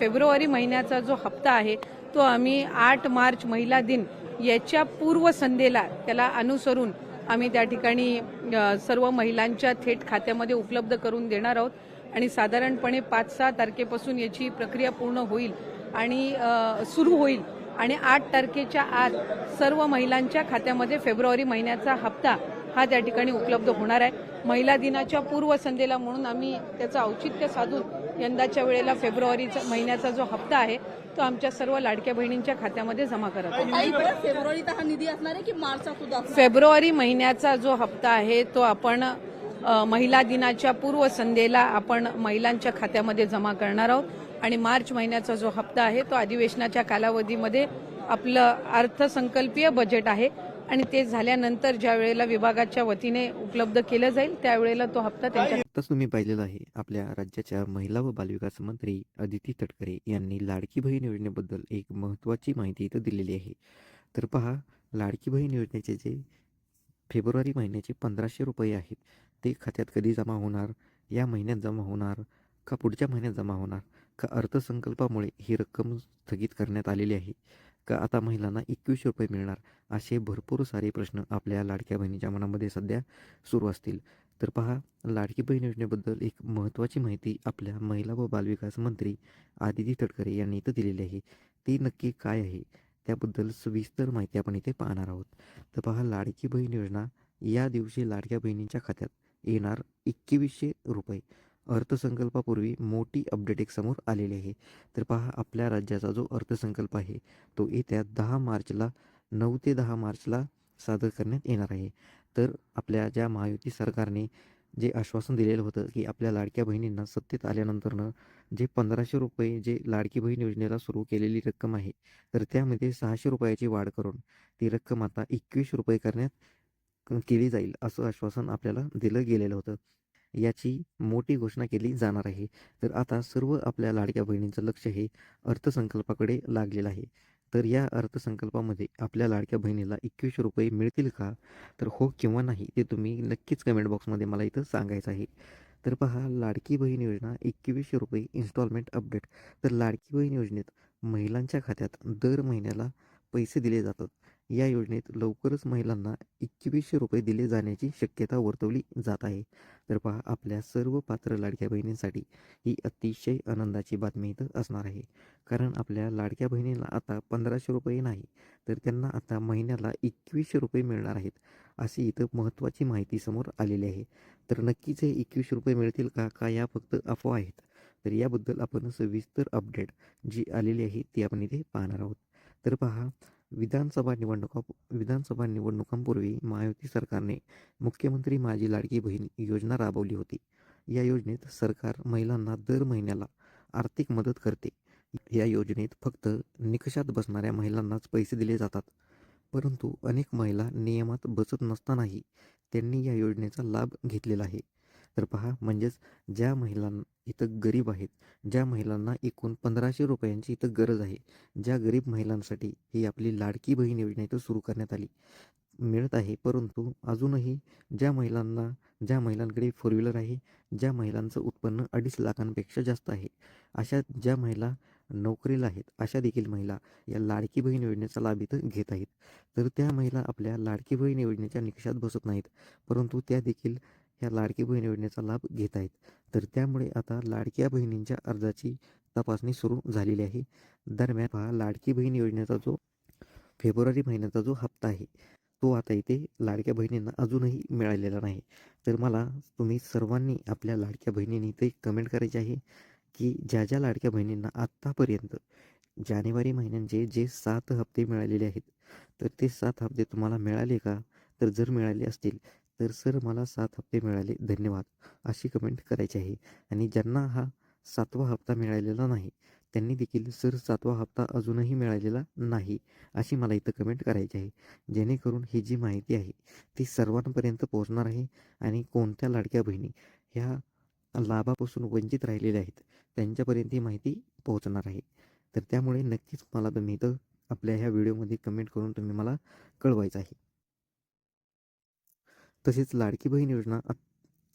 February महिन्याचा जो हप्ता आहे तो आम्ही आठ मार्च महिला दिन याच्या पूर्वसंध्येला त्याला अनुसरून आम्ही त्या ठिकाणी सर्व महिलांच्या थेट खात्यामध्ये उपलब्ध करून देणार आहोत. आणि साधारणपणे पाच सहा तारखेपासून याची प्रक्रिया पूर्ण होईल आणि सुरू होईल. आणि आठ तारखेच्या आत सर्व महिलांच्या खात्यामध्ये फेब्रुवारी महिन्याचा हप्ता हा त्या ठिकाणी उपलब्ध होणार आहे. महिला दिनाच्या पूर्वसंध्येला म्हणून आम्ही त्याचं औचित्य साधून यंदाच्या वेळेला फेब्रुवारीचा महिन्याचा जो हप्ता आहे तो आमच्या सर्व लाडक्या बहिणींच्या खात्यामध्ये जमा करत हा आहे? फेब्रुवारी महिन्याचा जो हप्ता आहे तो आपण महिला दिनाच्या पूर्वसंध्येला आपण महिलांच्या खात्यामध्ये जमा करणार आहोत. आणि मार्च महिन्याचा जो हप्ता आहे तो अधिवेशनाच्या कालावधीमध्ये आपलं अर्थसंकल्पीय बजेट आहे. आणि ते झाल्यानंतर ज्या वेळेला विभागाच्या वतीने उपलब्ध केलं जाईल त्यावेळेला तो हप्ता त्यांच्या आताच तुम्ही पाहिलेलं आहे आपल्या राज्याच्या महिला व बालविकास मंत्री अदिती तटकरे यांनी लाडकी बहीण योजनेबद्दल एक महत्त्वाची माहिती इथं दिलेली आहे. तर पहा लाडकी बहीण योजनेचे जे फेब्रुवारी महिन्याचे पंधराशे रुपये आहेत ते खात्यात कधी जमा होणार या महिन्यात जमा होणार का पुढच्या महिन्यात जमा होणार का अर्थसंकल्पामुळे ही रक्कम स्थगित करण्यात आलेली आहे? का आता महिलांना एकवीसशे रुपये मिळणार? असे भरपूर सारे प्रश्न आपल्या लाडक्या बहिणीच्या मनामध्ये सध्या सुरू असतील. तर पहा लाडकी बहीण योजनेबद्दल एक महत्त्वाची माहिती आपल्या महिला व बालविकास मंत्री आदिती तटकरे यांनी इथं दिलेली आहे. ती नक्की काय आहे? त्याबद्दल सविस्तर माहिती आपण इथे पाहणार आहोत. तर पहा लाडकी बहीण योजना या दिवशी लाडक्या बहिणींच्या खात्यात येणार एकवीसशे रुपये. अर्थसंकल्पापूर्वी मोठी अपडेट एक समोर आलेली आहे. तर पहा आपल्या राज्याचा जो अर्थसंकल्प आहे तो येत्या दहा मार्चला नऊ ते दहा मार्चला सादर करण्यात येणार आहे. तर आपल्या ज्या महायुती सरकारने जे आश्वासन दिलेलं होतं की आपल्या लाडक्या बहिणींना सत्तेत आल्यानंतरनं जे पंधराशे रुपये जे लाडकी बहीण योजनेला सुरू केलेली रक्कम आहे तर त्यामध्ये सहाशे रुपयाची वाढ करून ती रक्कम आता एकवीस रुपये करण्यात केली जाईल असं आश्वासन आपल्याला दिलं गेलेलं होतं. याची मोठी घोषणा केली जाणार आहे. तर आता सर्व आपल्या लाडक्या बहिणींचं लक्ष हे अर्थसंकल्पाकडे लागलेलं आहे. तर या अर्थसंकल्पामध्ये आपल्या लाडक्या बहिणीला एकवीसशे रुपये मिळतील का? तर हो किंवा नाही ते तुम्ही नक्कीच कमेंट बॉक्समध्ये मला इथं सांगायचं आहे. तर पहा लाडकी बहीण योजना एकवीसशे रुपये इन्स्टॉलमेंट अपडेट तर लाडकी बहीण योजनेत महिलांच्या खात्यात दर महिन्याला पैसे दिले जातात. या योजनेत लवकरच महिलांना एकवीसशे रुपये दिले जाण्याची शक्यता वर्तवली जात आहे. तर पहा आपल्या सर्व पात्र लाडक्या बहिणींसाठी ही अतिशय आनंदाची बातमी इथं असणार आहे. कारण आपल्या लाडक्या बहिणीला आता पंधराशे रुपये नाही तर त्यांना आता महिन्याला एकवीसशे रुपये मिळणार आहेत अशी इथं महत्त्वाची माहिती समोर आलेली आहे. तर नक्कीच हे एकवीसशे रुपये मिळतील का का या फक्त अफवा आहेत? तर याबद्दल आपण सविस्तर अपडेट जी आलेली आहे ती आपण इथे पाहणार आहोत. तर पहा विधानसभा निवडणुका विधानसभा निवडणुकांपूर्वी महायुती सरकारने मुख्यमंत्री माझी लाडकी बहीण योजना राबवली होती. या योजनेत सरकार महिलांना दर महिन्याला आर्थिक मदत करते. या योजनेत फक्त निकषात बसणाऱ्या महिलांनाच पैसे दिले जातात. परंतु अनेक महिला नियमात बसत नसतानाही त्यांनी या योजनेचा लाभ घेतलेला आहे. तर पहा म्हणजेच ज्या महिलांना इथं गरीब आहेत ज्या महिलांना एकूण पंधराशे रुपयांची इथं गरज आहे ज्या गरीब महिलांसाठी ही आपली लाडकी बहीण योजना इथं सुरू करण्यात आली मिळत आहे. परंतु अजूनही ज्या महिलांना ज्या महिलांकडे फोर व्हीलर आहे ज्या महिलांचं उत्पन्न अडीच लाखांपेक्षा जास्त आहे अशा ज्या महिला नोकरीला आहेत अशा देखील महिला या लाडकी बहीण योजनेचा लाभ इथं घेत आहेत. तर त्या महिला आपल्या लाडकी बहीण योजनेच्या निकषात बसत नाहीत परंतु त्या देखील ह्या लाडकी बहीण योजनेचा लाभ घेत आहेत. तर त्यामुळे आता लाडक्या बहिणींच्या अर्जाची तपासणी सुरू झालेली आहे. दरम्यान पहा लाडकी बहीण योजनेचा जो फेब्रुवारी महिन्याचा जो हप्ता आहे तो आता इथे लाडक्या बहिणींना अजूनही मिळालेला नाही. तर मला तुम्ही सर्वांनी आपल्या लाडक्या बहिणींनी इथे कमेंट करायची आहे की ज्या ज्या लाडक्या बहिणींना आत्तापर्यंत जानेवारी महिन्यांचे जे सात हप्ते मिळालेले आहेत तर ते सात हप्ते तुम्हाला मिळाले का? तर जर मिळाले असतील तर सर मला सात हप्ते मिळाले. धन्यवाद. अशी कमेंट करायची आहे. आणि ज्यांना हा सातवा हप्ता मिळालेला नाही त्यांनी देखील सर सातवा हप्ता अजूनही मिळालेला नाही अशी मला इथं कमेंट करायची आहे. जेणेकरून ही जी माहिती आहे ती सर्वांपर्यंत पोहोचणार आहे आणि कोणत्या लाडक्या बहिणी ह्या लाभापासून वंचित राहिलेल्या आहेत त्यांच्यापर्यंत ही माहिती पोहोचणार आहे. तर त्यामुळे नक्कीच मला तुम्ही इथं आपल्या ह्या व्हिडिओमध्ये कमेंट करून तुम्ही मला कळवायचं आहे. तसेच लाडकी बहीण योजना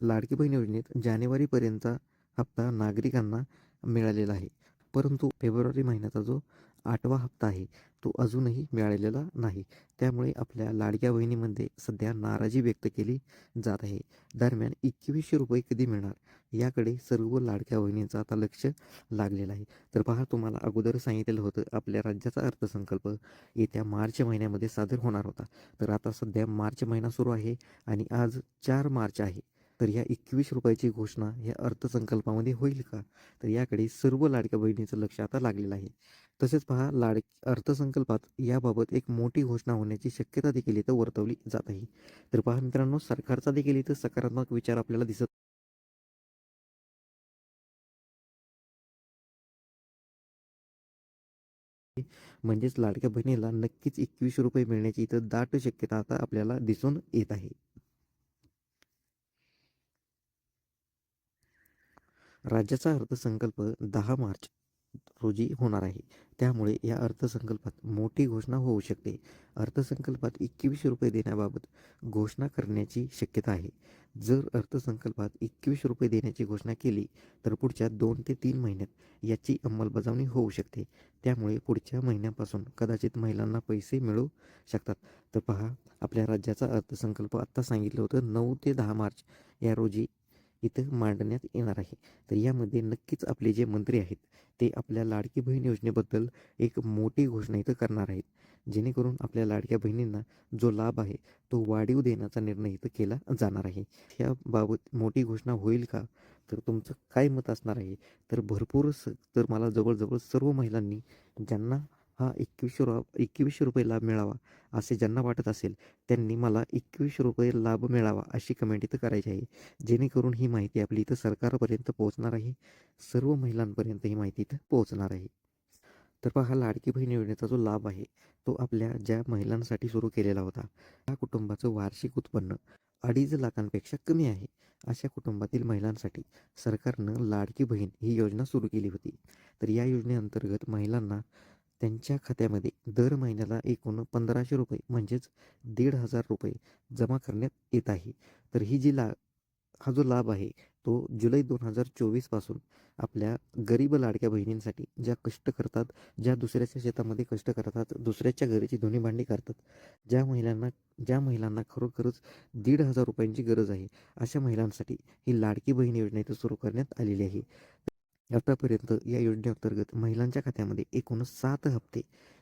लाडकी बहीण योजनेत जानेवारीपर्यंतचा हप्ता नागरिकांना मिळालेला आहे. परंतु फेब्रुवारी महिन्याचा जो आठवा हप्ता आहे. तो अजूनही मिळालेला नाही. त्यामुळे आपल्या लाडक्या बहिणीमध्ये सध्या नाराजी व्यक्त केली जात आहे. दरम्यान एकवीसशे रुपये कधी मिळणार? याकडे सर्व लाडक्या बहिणींचं आता लक्ष लागलेलं आहे. तर पहा तुम्हाला अगोदर सांगितलेलं होतं आपल्या राज्याचा अर्थसंकल्प येत्या मार्च महिन्यामध्ये सादर होणार होता. तर आता सध्या मार्च महिना सुरू आहे आणि आज चार मार्च आहे. तर या एकवीस रुपयाची घोषणा ह्या अर्थसंकल्पामध्ये होईल का? तर याकडे सर्व लाडक्या बहिणीचं लक्ष आता लागलेलं आहे. तसेच पहा लाड अर्थसंकल्पात याबाबत एक मोठी घोषणा होण्याची शक्यता देखील इथं वर्तवली जात आहे. तर पहा मित्रांनो सरकारचा देखील इथं सकारात्मक विचार आपल्याला दिसत म्हणजेच लाडक्या बहिणीला नक्कीच एकवीस रुपये मिळण्याची इथं दाट शक्यता आता आपल्याला दिसून येत आहे. राज्याचा अर्थसंकल्प दहा मार्च रोजी होणार आहे. त्यामुळे या अर्थसंकल्पात मोठी घोषणा होऊ शकते. अर्थसंकल्पात एकवीस रुपये देण्याबाबत घोषणा करण्याची शक्यता आहे. जर अर्थसंकल्पात एकवीस रुपये देण्याची घोषणा केली तर पुढच्या दोन ते तीन महिन्यात याची अंमलबजावणी होऊ शकते. त्यामुळे पुढच्या महिन्यापासून कदाचित महिलांना पैसे मिळू शकतात. तर पहा आपल्या राज्याचा अर्थसंकल्प आत्ता सांगितलं होतं नऊ ते दहा मार्च या रोजी इथं मांडण्यात येणार आहे. तर यामध्ये नक्कीच आपले जे मंत्री आहेत ते आपल्या लाडकी बहीण योजनेबद्दल एक मोठी घोषणा इथं करणार आहेत. जेणेकरून आपल्या लाडक्या बहिणींना जो लाभ आहे तो वाढीव देण्याचा निर्णय इथं केला जाणार आहे. याबाबत मोठी घोषणा होईल का? तर तुमचं काय मत असणार आहे? तर भरपूर स तर मला जवळजवळ सर्व महिलांनी ज्यांना हा एकवीसशे रु एकवीसशे रुपये लाभ मिळावा असे ज्यांना वाटत असेल त्यांनी मला एकवीसशे रुपये लाभ मिळावा अशी कमेंट इथं करायची आहे. जेणेकरून ही माहिती आपली इथं सरकारपर्यंत पोहोचणार आहे सर्व महिलांपर्यंत ही माहिती इथं पोहोचणार आहे. तर पहा लाडकी बहीण योजनेचा जो लाभ आहे तो आपल्या ज्या महिलांसाठी सुरू केलेला होता त्या कुटुंबाचं वार्षिक उत्पन्न अडीच लाखांपेक्षा कमी आहे. अशा कुटुंबातील महिलांसाठी सरकारनं लाडकी बहीण ही योजना सुरू केली होती. तर या योजनेअंतर्गत महिलांना त्यांच्या खात्यामध्ये दर महिन्याला एकूण पंधराशे रुपये म्हणजेच दीड हजार रुपये जमा करण्यात येत आहे. तर ही जी ला हा जो लाभ आहे तो जुलै दोन हजार चोवीसपासून आपल्या गरीब लाडक्या बहिणींसाठी ज्या कष्ट करतात ज्या दुसऱ्याच्या शेतामध्ये कष्ट करतात दुसऱ्याच्या घरीची धुणी भांडी करतात ज्या महिलांना ज्या महिलांना खरोखरच दीड हजार रुपयांची गरज आहे अशा महिलांसाठी ही लाडकी बहीण योजना इथं सुरू करण्यात आलेली आहे. आतापर्यंत या योजनेअंतर्गत महिलांच्या खात्यामध्ये एकूण सात हप्ते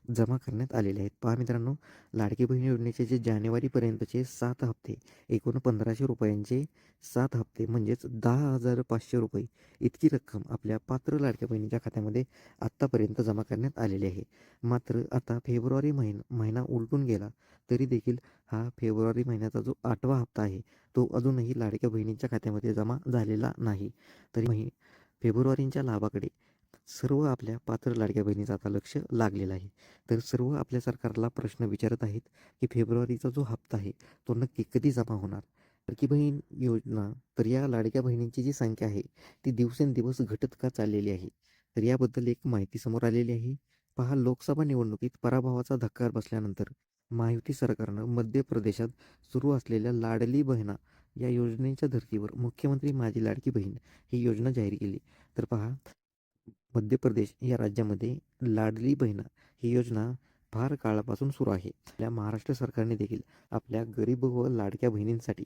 जमा करण्यात आलेले आहेत. पहा मित्रांनो लाडकी बहीण योजनेचे जे जानेवारीपर्यंतचे सात हप्ते एकूण पंधराशे रुपयांचे सात हप्ते म्हणजेच दहा हजार पाचशे रुपये इतकी रक्कम आपल्या पात्र लाडक्या बहिणीच्या खात्यामध्ये आत्तापर्यंत जमा करण्यात आलेली आहे. मात्र आता फेब्रुवारी महिना महिना उलटून गेला तरी देखील हा फेब्रुवारी महिन्याचा जो आठवा हप्ता आहे तो अजूनही लाडक्या बहिणींच्या खात्यामध्ये जमा झालेला नाही. तरी मही फेब्रुवारीच्या लाभाकडे सर्व आपल्या पात्र लाडक्या बहिणीचं आता लक्ष लागलेलं आहे. तर सर्व आपल्या सरकारला प्रश्न विचारत आहेत की फेब्रुवारीचा जो हप्ता आहे तो नक्की कधी जमा होणार? लाडकी बहीण योजना तर या लाडक्या बहिणींची जी संख्या आहे ती दिवसेंदिवस घटत का चाललेली आहे? तर याबद्दल एक माहिती समोर आलेली आहे. पहा लोकसभा निवडणुकीत पराभवाचा धक्का बसल्यानंतर महायुती सरकारनं मध्य प्रदेशात सुरू असलेल्या लाडली बहिणा या योजनेच्या धर्तीवर मुख्यमंत्री माझी लाडकी बहीण ही योजना जाहीर केली. तर पहा मध्य प्रदेश या राज्यामध्ये लाडली बहीण ही योजना फार काळापासून सुरू आहे. आपल्या महाराष्ट्र सरकारने देखील आपल्या गरीब व लाडक्या बहिणींसाठी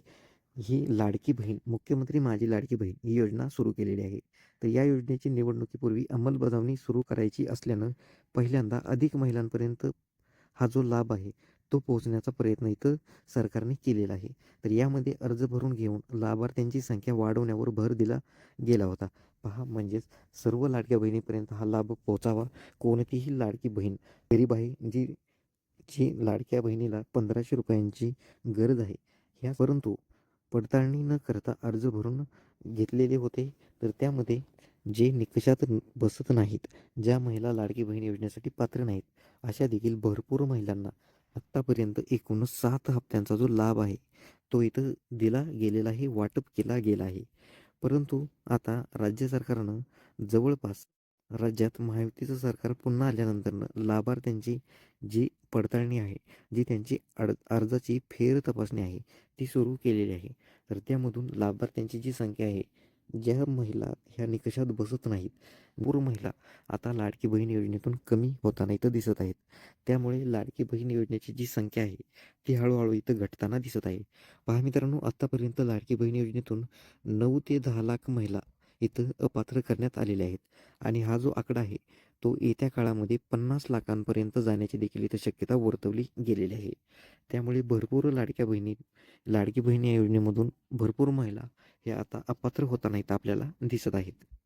ही लाडकी बहीण मुख्यमंत्री माझी लाडकी बहीण ही योजना सुरू केलेली आहे. तर या योजनेची निवडणुकीपूर्वी अंमलबजावणी सुरू करायची असल्यानं पहिल्यांदा अधिक महिलांपर्यंत हा जो लाभ आहे तो पोहोचण्याचा प्रयत्न इथं सरकारने केलेला आहे. तर यामध्ये अर्ज भरून घेऊन लाभार्थ्यांची संख्या वाढवण्यावर भर दिला गेला होता. पहा म्हणजेच सर्व लाडक्या बहिणीपर्यंत हा लाभ पोहोचावा कोणतीही लाडकी बहीण गरीब आहे जी जी लाडक्या बहिणीला पंधराशे रुपयांची गरज आहे. ह्या परंतु पडताळणी न करता अर्ज भरून घेतलेले होते तर त्यामध्ये जे निकषात बसत नाहीत ज्या महिला लाडकी बहीण योजनेसाठी पात्र नाहीत अशा देखील भरपूर महिलांना आत्तापर्यंत एकूण सात हप्त्यांचा जो लाभ आहे तो इथं दिला गेलेला आहे वाटप केला गेला आहे. परंतु आता राज्य सरकारनं जवळपास राज्यात महायुतीचं सरकार पुन्हा आल्यानंतरनं लाभार्थ्यांची जी पडताळणी आहे जी त्यांची अड अर्जाची फेर तपासणी आहे ती सुरू केलेली आहे. तर त्यामधून लाभार्थ्यांची जी संख्या आहे ज्या महिला ह्या निकषात बसत नाहीत. भरपूर महिला आता लाडकी बहीण योजनेतून कमी होताना इथं दिसत आहेत. त्यामुळे लाडकी बहीण योजनेची जी संख्या आहे ती हळूहळू इथं घटताना दिसत आहे. पहा मित्रांनो आत्तापर्यंत लाडकी बहीण योजनेतून नऊ ते दहा लाख महिला इथं अपात्र करण्यात आलेल्या आहेत. आणि हा जो आकडा आहे तो येत्या काळामध्ये पन्नास लाखांपर्यंत जाण्याची देखील इथं शक्यता वर्तवली गेलेली आहे. त्यामुळे भरपूर लाडक्या बहिणी लाडकी बहिणी या योजनेमधून भरपूर महिला हे आता अपात्र होताना इथं आपल्याला दिसत आहेत.